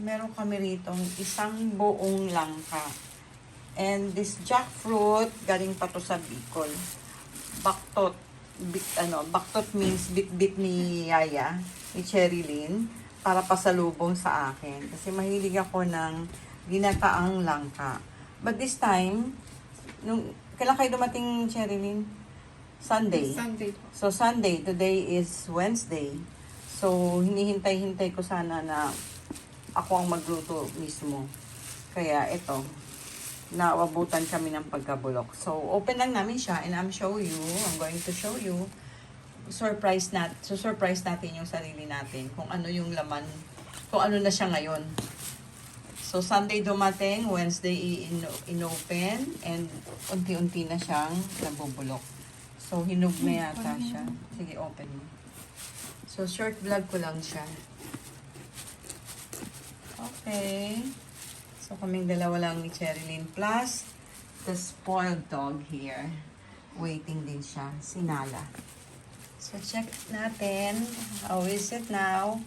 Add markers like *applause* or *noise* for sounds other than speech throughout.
meron kami rito isang buong langka. And this jackfruit, galing pa to sa Bicol. Baktot. Bit, ano, baktot means bit-bit ni Yaya, ni Cherilyn, para pasalubong sa akin. Kasi mahilig ako ng ginataang langka. But this time, nung, kailan kayo dumating, Cherilyn? Sunday. Sunday po. So, Sunday, today is Wednesday. So, hinihintay-hintay ko sana na ako ang magluto mismo. Kaya, ito, naawabutan kami ng pagkabulok. So, open lang namin siya and I'm show you, I'm going to show you, surprise nat, so surprise natin yung sarili natin kung ano yung laman, kung ano na siya ngayon. So, Sunday dumating, Wednesday in- inopen, and unti-unti na siyang nabubulok. So, hinog na yata siya. Sige, open mo. So, short vlog ko lang siya. Okay. So, kaming dalawa lang ni Cherilyn. Plus, the spoiled dog here. Waiting din siya. Si Nala. So, check natin. How is it now?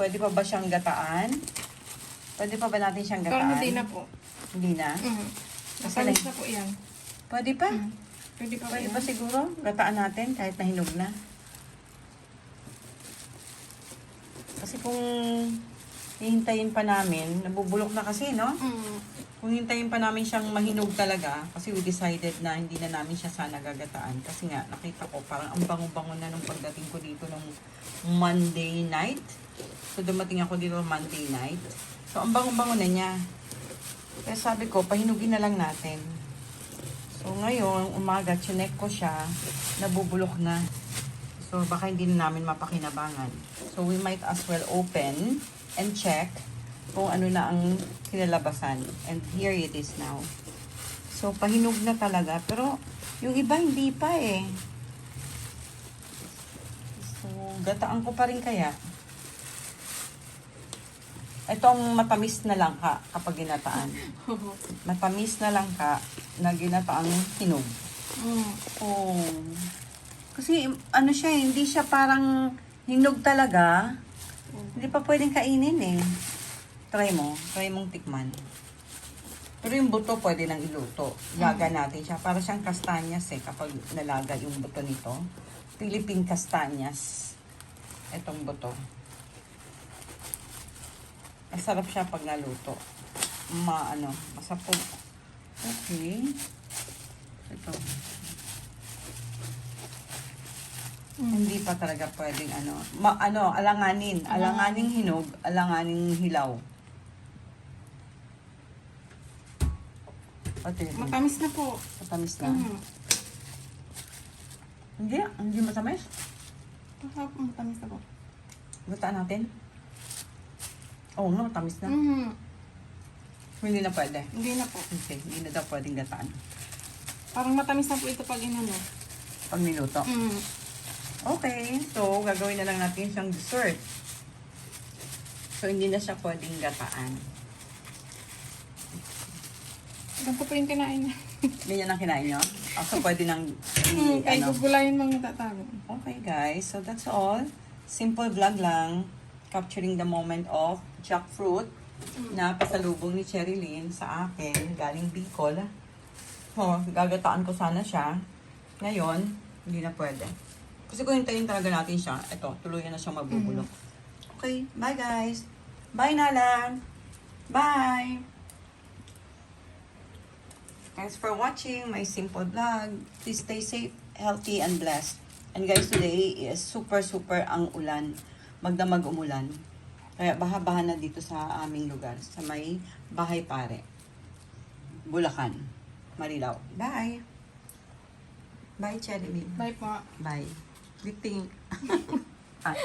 Pwede pa ba siyang gataan? Pwede pa ba natin siyang gataan? Parang hindi na po. Hindi na? Mm. Kasi Nasalis na po yan. Pwede pa? Mm. Pwede pa Pwede yan. ba siguro? Gataan natin kahit nahinog na. Kasi kung hihintayin pa namin, nabubulok na kasi, no? Mm. Kung hintayin pa namin siyang mahinog talaga, kasi we decided na hindi na namin siya sana gagataan. Kasi nga, nakita ko parang ang bango-bango na nung pagdating ko dito nung Monday night. So, dumating ako dito Monday night. So, ang bango-bango na niya. Kaya sabi ko, pahinugin na lang natin. So, ngayon, umaga, chinek ko siya, nabubulok na. So, baka hindi na namin mapakinabangan. So, we might as well open and check kung ano na ang kinalabasan. And here it is now. So, pahinog na talaga. Pero, yung iba hindi pa eh. So, gataan ko pa rin kaya. Ito ang matamis na langka kapag ginataan. *laughs* Matamis na langka na ginataang hinog. mm. Oh. Kasi ano siya, hindi siya parang hinog talaga. Hindi pa pwedeng kainin eh. Try mo. Try mong tikman. Pero yung buto pwede nang iluto. Laga natin siya. Para siyang kastanyas eh kapag nalaga yung buto nito. Philippine kastanyas. Itong buto. Masarap siya pag naluto. Ma, ano, masapog. Okay. Ito. Hindi pa talaga pwedeng ano, ma, ano, alanganin, alanganing hinog, alanganing hilaw. Pati, Matamis na po. matamis na. Mm. Hindi, hindi matamis. Po matamis na po. Gataan natin. Oo nga, matamis na. Mm. Hindi na pwede. Hindi na po. Okay, hindi na daw pwedeng gataan. Parang matamis na po ito pag inano. Pag niluto. Mm. Okay, so gagawin na lang natin siyang dessert. So, hindi na siya pwedeng gataan. Ganito po yung kinain na. Ganyan *laughs* ang kinain nyo? Ah, so, pwede nang i- Mm, kay ano. gugulayin mga tatago. Okay, guys. So, that's all. Simple vlog lang. Capturing the moment of jackfruit na pasalubong ni Cherilyn sa akin galing Bicol. Oh, gagataan ko sana siya. Ngayon, hindi na pwede. Kasi kung hintayin talaga natin siya, ito, tuluyan na siyang mabubulok. Okay, bye guys. Bye Nala. Bye. Thanks for watching my simple vlog. Please stay safe, healthy, and blessed. And guys, today is super super ang ulan. Magdamag umulan. Kaya baha-baha na dito sa aming lugar, sa may bahay pare. Bulacan. Marilao. Bye. Bye, Cherry. Bye po. Bye. Biting. *laughs* ah.